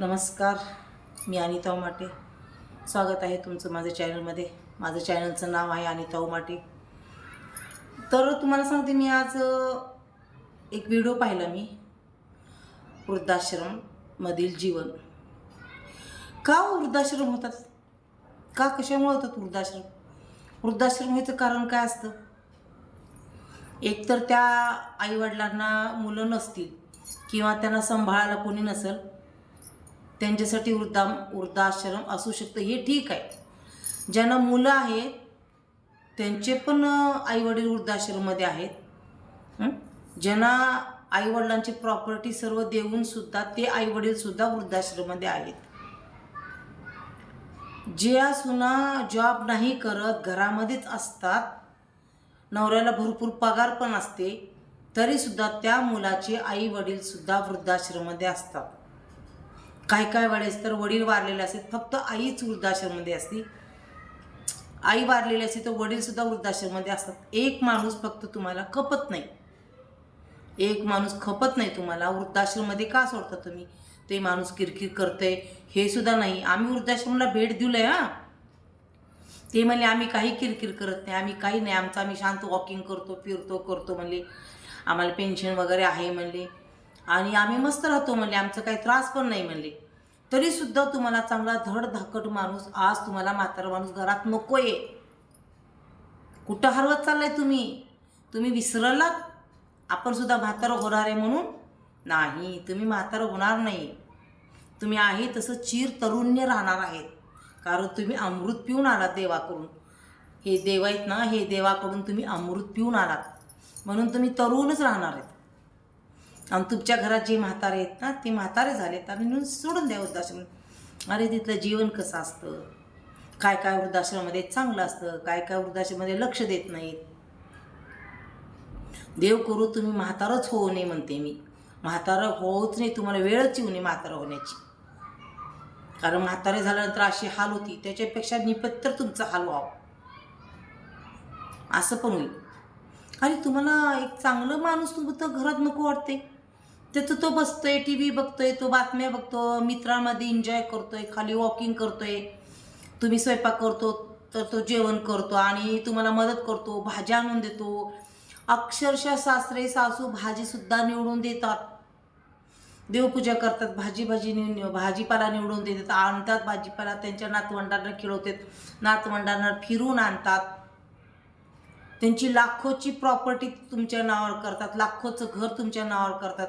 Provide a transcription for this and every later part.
नमस्कार मी अनिता उमाटे स्वागत आहे तुमचं माझ्या चॅनलमध्ये. माझं चॅनलचं नाव आहे अनिता उमाटे तर तुम्हाला सांगते मी आज एक व्हिडिओ पाहिला मी. वृद्धाश्रममधील जीवन. का हो वृद्धाश्रम होतात? का कशामुळे होतात वृद्धाश्रम? वृद्धाश्रम व्हायचं कारण काय असतं? एकतर त्या आईवडिलांना मुलं नसतील किंवा त्यांना सांभाळायला कोणी नसेल त्यांच्यासाठी वृद्धा वृद्धाश्रम असू शकतं. हे ठीक आहे. ज्यांना मुलं आहेत त्यांचे पण आईवडील वृद्धाश्रममध्ये आहेत. ज्यांना आईवडिलांची प्रॉपर्टी सर्व देऊनसुद्धा ते आईवडीलसुद्धा वृद्धाश्रममध्ये आहेत. ज्या सुना जॉब नाही करत घरामध्येच असतात नवऱ्याला भरपूर पगार पण असते तरीसुद्धा त्या मुलाचे आई वडीलसुद्धा वृद्धाश्रममध्ये असतात. काय काय वेळेस तर वडील वारलेले असतात फक्त आईच वृद्धाश्रममध्ये असते. आई वारलेली असते तर वडीलसुद्धा वृद्धाश्रममध्ये असतात. एक माणूस फक्त तुम्हाला खपत नाही. एक माणूस खपत नाही तुम्हाला. वृद्धाश्रममध्ये का सोडता तुम्ही? ते माणूस किरकिर करतंय. हे सुद्धा नाही. आम्ही वृद्धाश्रमला भेट दिलंय हां. ते म्हणले आम्ही काही किरकिर करत नाही. आम्ही काही नाही. आमचं आम्ही शांत वॉकिंग करतो फिरतो करतो. म्हणले आम्हाला पेन्शन वगैरे आहे. म्हणले आणि आम्ही मस्त राहतो म्हणले. आमचं काही त्रास पण नाही म्हणले. तरीसुद्धा तुम्हाला चांगला धड धाकट माणूस आज तुम्हाला म्हातारा माणूस घरात नको आहे कुठं हरवत चाललाय तुम्ही? तुम्ही विसरलात? आपण सुद्धा म्हातारं होणार आहे म्हणून? नाही तुम्ही म्हातारं होणार नाही. तुम्ही आहे तसं चिर तरुण्य राहणार आहेत. कारण तुम्ही अमृत पिऊन आलात देवाकडून. हे देव आहेत ना हे देवाकडून तुम्ही अमृत पिऊन आलात. म्हणून तुम्ही तरुणच राहणार आहेत. आणि तुमच्या घरात जे म्हातारे आहेत ना ते म्हातारे झालेत. आणि म्हणून सोडून द्या वृद्धाश्रम. अरे तिथलं जीवन कसं असतं? काय काय वृद्धाश्रमामध्ये चांगलं असतं? काय काय वृद्धाश्रमामध्ये लक्ष देत नाहीत? देव करू तुम्ही म्हातारच होऊ नये म्हणते मी. म्हातारं होऊच नाही तुम्हाला वेळच येऊ नये म्हातारं होण्याची. कारण म्हातारे झाल्यानंतर अशी हाल होती. त्याच्यापेक्षा निपत्तर तुमचा हाल व्हावं. असं पण होईल. आणि तुम्हाला एक चांगलं माणूस तुमचं घरात नको वाटते त्याचं तो बसतोय टी व्ही बघतोय तो बातम्या बघतो मित्रांमध्ये एन्जॉय करतोय खाली वॉकिंग करतोय. तुम्ही स्वयंपाक करतो तर तो जेवण करतो आणि तुम्हाला मदत करतो भाज्या आणून देतो. अक्षरशः सासरे सासू भाजीसुद्धा निवडून देतात. देवपूजा करतात भाजी भाजी निव भाजीपाला निवडून देतात आणतात भाजीपाला त्यांच्या नातवंडांना खिळवतात नातवंडांना फिरून आणतात. त्यांची लाखोची प्रॉपर्टी तुमच्या नावावर करतात लाखोचं घर तुमच्या नावावर करतात.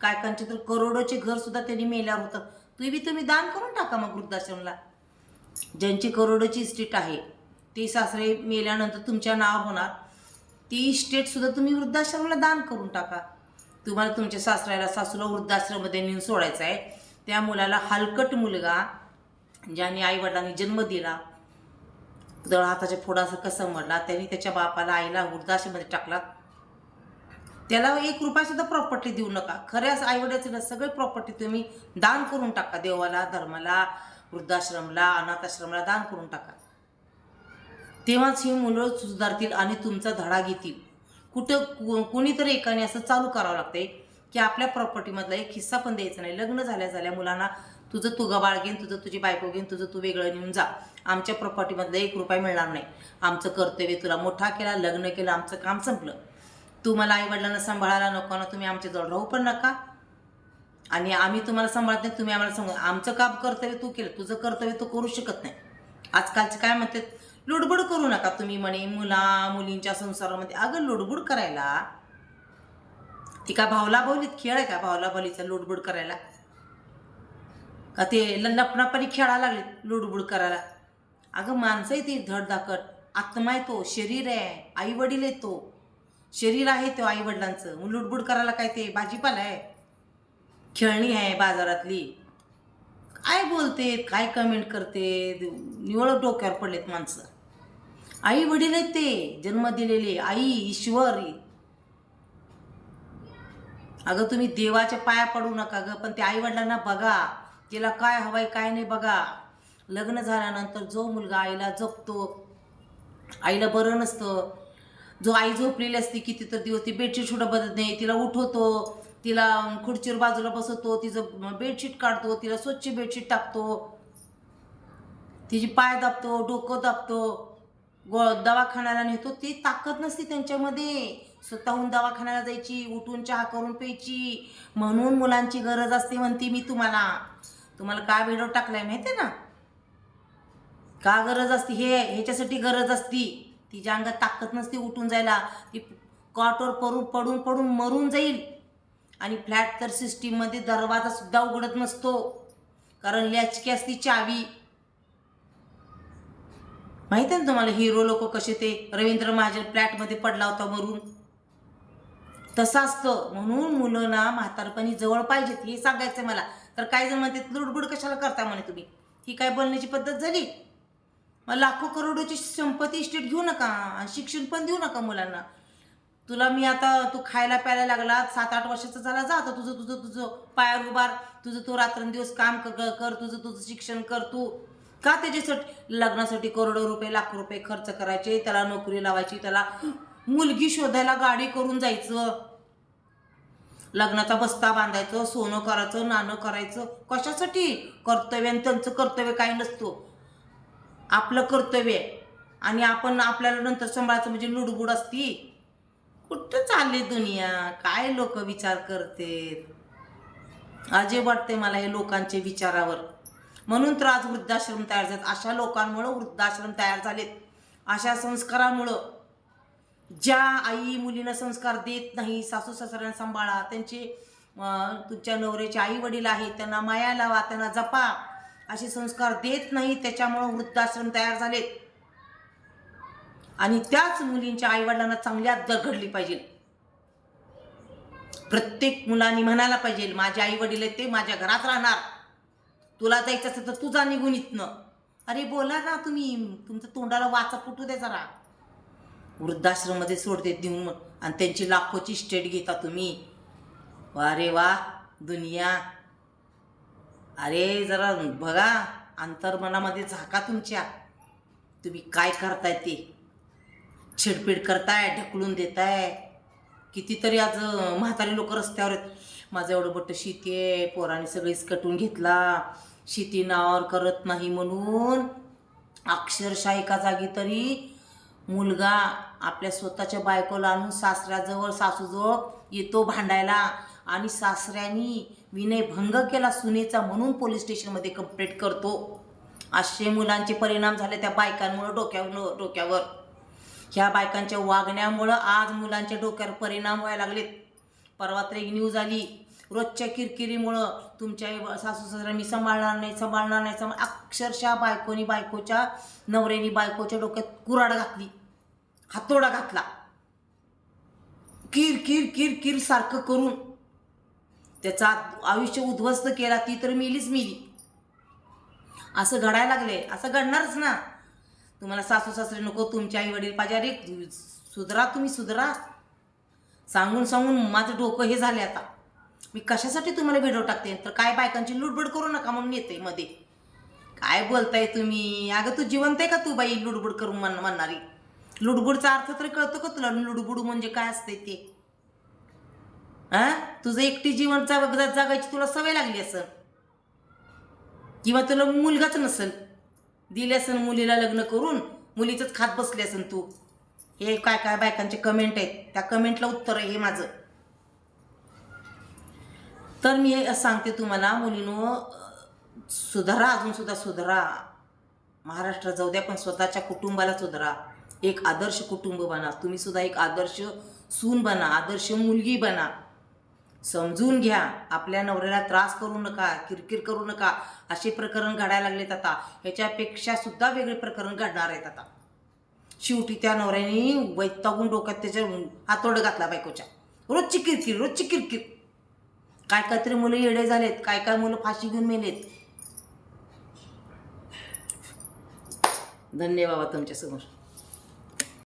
काय कांचे तर करोडोचे घर सुद्धा त्यांनी मेल्यावर होतं. तुम्ही तुम्ही दान करून टाका मग वृद्धाश्रमला. ज्यांची करोडोची इस्टेट आहे ती सासरे मेल्यानंतर तुमच्या नाव होणार. ती इस्टेटसुद्धा तुम्ही वृद्धाश्रमला दान करून टाका. तुम्हाला तुमच्या सासऱ्याला सासूला वृद्धाश्रममध्ये नेऊन सोडायचं आहे. त्या मुलाला हलकट मुलगा ज्याने आईवडिलांनी जन्म दिला दळ हाताच्या फोडासारखा समजला त्यांनी त्याच्या बापाला आईला वृद्धाश्रममध्ये टाकला. त्याला एक रुपयासुद्धा प्रॉपर्टी देऊ नका. खऱ्याच आईवड्याचं सगळे प्रॉपर्टी तुम्ही दान करून टाका. देवाला धर्माला वृद्धाश्रमला अनाथाश्रमला दान करून टाका. तेव्हाच ही मुलं सुधारतील आणि तुमचा धडा घेतील. कुठं कोणीतरी एकाने असं चालू करावं लागतंय की आपल्या प्रॉपर्टीमधला एक हिस्सा पण द्यायचा नाही. लग्न झाल्या झाल्या मुलांना तुझं तू गबाळ घेईन तुझं तुझी बायको घेईन तुझं तू वेगळं नेऊन जा. आमच्या प्रॉपर्टीमधला एक रुपया मिळणार नाही. आमचं कर्तव्य तुला मोठा केला लग्न केलं आमचं काम संपलं. तू मला आईवडिलांना सांभाळायला नको ना तुम्ही आमच्याजवळ राहू पण नका. आणि आम्ही तुम्हाला सांभाळत नाही तुम्ही आम्हाला सांगू. आमचं काम कर्तव्य तू केलं तुझं कर्तव्य तू करू शकत नाही. आजकालचे काय म्हणतात लुडबुड करू नका तुम्ही म्हणे मुला मुलींच्या संसारामध्ये. अगं लुडबुड करायला ती का भावला भावलीत खेळ आहे का भावला भावलीचा लुडबुड करायला? का ते लपणापणी खेळायला लागले लुडबुड करायला? अगं माणसं आहे ती धडधाकट आत्मा आहे तो शरीर आहे आई वडील आहे तो. शरीर आहे तो आई वडिलांचं मग लुडबुड करायला काय ते भाजीपाला आहे? खेळणी आहे बाजारातली. काय बोलते काय कमेंट करते निवळ डोक्यावर पडलेत माणसं. आई वडील आहेत ते जन्म दिलेले. आई ईश्वर. अगं तुम्ही देवाच्या पाया पडू नका गं पण ते आई वडिलांना बघा. तिला काय हवंय काय नाही बघा. लग्न झाल्यानंतर जो मुलगा आईला जपतो आईला बरं नसतं जो आई झोपलेली असते किती तर दिवस ती बेडशीट सुद्धा बदलत नाही. तिला उठवतो तिला खुर्चीवर बाजूला बसवतो तिचं बेडशीट काढतो तिला स्वच्छ बेडशीट टाकतो. तिची पाय दाबतो डोकं दाबतो. गो दवाखान्याला नेतो. ती ताकद नसते त्यांच्यामध्ये. स्वतःहून दवाखान्याला जायची उठून चहा करून प्यायची. म्हणून मुलांची गरज असते म्हणते मी तुम्हाला. तुम्हाला का व्हिडिओ टाकलाय माहिती आहे ना? का गरज असते? हे ह्याच्यासाठी गरज असती. तिच्या अंगात ताकद नसते उठून जायला ती कॉटवर पडून पडून पडून मरून जाईल. आणि फ्लॅट तर सिस्टीममध्ये दरवाजा सुद्धा उघडत नसतो. कारण लॅचकी असती चावी. माहिती आहे ना तुम्हाला हिरो लोक कसे ते? रवींद्र महाजन फ्लॅटमध्ये पडला होता मरून तसं असतं. म्हणून मुलं ना म्हातारपणी जवळ पाहिजेत हे सांगायचं मला. तर काही जण म्हणते लुडबुड कशाला करता म्हणे तुम्ही? ही काय बोलण्याची पद्धत झाली? लाखो करोडोची संपत्ती इस्टेट घेऊ नका आणि शिक्षण पण देऊ नका मुलांना. तुला मी आता तू खायला प्यायला लागला सात आठ वर्षाचा झाला जा आता तुझं तुझं तुझं पायावर उभार तुझं तू रात्रंदिवस काम कर कर तुझं तुझं शिक्षण कर तू का त्याच्यासाठी लग्नासाठी करोडो रुपये लाखो रुपये खर्च करायचे त्याला नोकरी लावायची त्याला मुलगी शोधायला गाडी करून जायचं. लग्नाचा बस्ता बांधायचं सोनं करायचं नाणं करायचं कशासाठी? कर्तव्य आणि त्यांचं कर्तव्य काही नसतं. आपलं कर्तव्य आहे. आणि आपण आपल्याला नंतर सांभाळायचं म्हणजे लुडबुड असती. कुठं चालली दुनिया? काय लोक विचार करते अजब वाटते मला हे लोकांचे विचारावर. म्हणून तर आज वृद्धाश्रम तयार झालेत. अशा लोकांमुळं वृद्धाश्रम तयार झालेत. अशा संस्कारामुळं. ज्या आई मुलींना संस्कार देत नाही सासू सासऱ्यांना सांभाळा त्यांचे तुमच्या नवऱ्याचे आई वडील आहेत त्यांना माया लावा त्यांना जपा. असे संस्कार देत नाही त्याच्यामुळं वृद्धाश्रम तयार झालेत आणि त्याच मुलींच्या आईवडिलांना चांगली आदर घडली पाहिजे. प्रत्येक मुलांनी म्हणायला पाहिजे माझे आई वडील आहेत ते माझ्या घरात राहणार. तुला जायचं असेल तर तुझा निघून इथनं. अरे बोला ना तुम्ही तुमचं तोंडाला वाचा फुटू दे जरा. वृद्धाश्रममध्ये सोडते देऊन आणि त्यांची लाखोची स्टेट घेता तुम्ही. वा रे वा दुनिया. अरे जरा बघा अंतर्मनामध्ये झाका तुमच्या. तुम्ही काय करताय ते? छिडपीड करताय ढकलून देताय. कितीतरी आज म्हातारी लोक रस्त्यावर आहेत. माझं एवढं बट्ट शेती आहे पोराने सगळीच कटून घेतला. शेती नावावर करत नाही म्हणून अक्षरशः एका जागी तरी मुलगा आपल्या स्वतःच्या बायकोला आणून सासऱ्याजवळ सासूजवळ येतो भांडायला आणि सासऱ्यानी विनयभंग केला सुनेचा म्हणून पोलीस स्टेशनमध्ये कंप्लेंट करतो. असे मुलांचे परिणाम झाले त्या बायकांमुळं डोक्यावर डोक्यावर. ह्या बायकांच्या वागण्यामुळं आज मुलांच्या डोक्यावर परिणाम व्हायला लागलेत. परवा तर एक न्यूज आली. रोजच्या किरकिरीमुळं तुमच्या सासू सासरा मी सांभाळणार नाही सांभाळणार नाही सांभाळ अक्षरशः बायकोनी बायकोच्या नवऱ्यानी बायकोच्या डोक्यात कुराड घातली. हातोडा घातला. किर किर किर किर सारखं करून. त्याचा आयुष्य उद्ध्वस्त केला ती तर मिलीच मिली. असं घडायला लागले. असं घडणारच ना. तुम्हाला सासू सासरे नको तुमचे आई वडील पाहिजे. अरे सुधरा तुम्ही सुधरा. सांगून सांगून माझं डोकं हे झाले आता. मी कशासाठी तुम्हाला व्हिडिओ टाकते? तर काय बायकांची लुडबुड करू नका म्हणून येते मध्ये. काय बोलताय तुम्ही? अगं तू जिवंत आहे का तू बाई लुडबुड करून म्हण म्हणणारी? लुडबुडचा अर्थ तरी कळतो का तुला? लुडबुड म्हणजे काय असते ते? हा? तुझं एकटी जीवन जग जगायची तुला सवय लागली असं? किंवा तुला मुलगाच नसेल? दिले असेल मुलीला लग्न करून मुलीचंच खात बसले असेल तू? हे काय काय बायकांचे कमेंट आहेत. त्या कमेंटला उत्तर आहे हे माझं. तर मी हे सांगते तुम्हाला मुलीनो सुधारा अजून सुद्धा सुधारा. महाराष्ट्र जाऊ द्या पण स्वतःच्या कुटुंबाला सुधारा. एक आदर्श कुटुंब बना. तुम्ही सुद्धा एक आदर्श सून बना आदर्श मुलगी बना. समजून घ्या. आपल्या नवऱ्याला त्रास करू नका किरकिर करू नका. असे प्रकरण घडायला लागलेत आता. ह्याच्यापेक्षा सुद्धा वेगळे प्रकरण घडणार आहेत आता. शेवटी त्या नवऱ्याने वैतागून डोक्यात त्याच्या हातोड घातला बायकोच्या. रोजची किरकिर रोजची किरकिर. काय काय तरी मुलं येडे झालेत काय काय मुलं फाशी घेऊन मेलेत. धन्यवाद तुमच्यासमोर.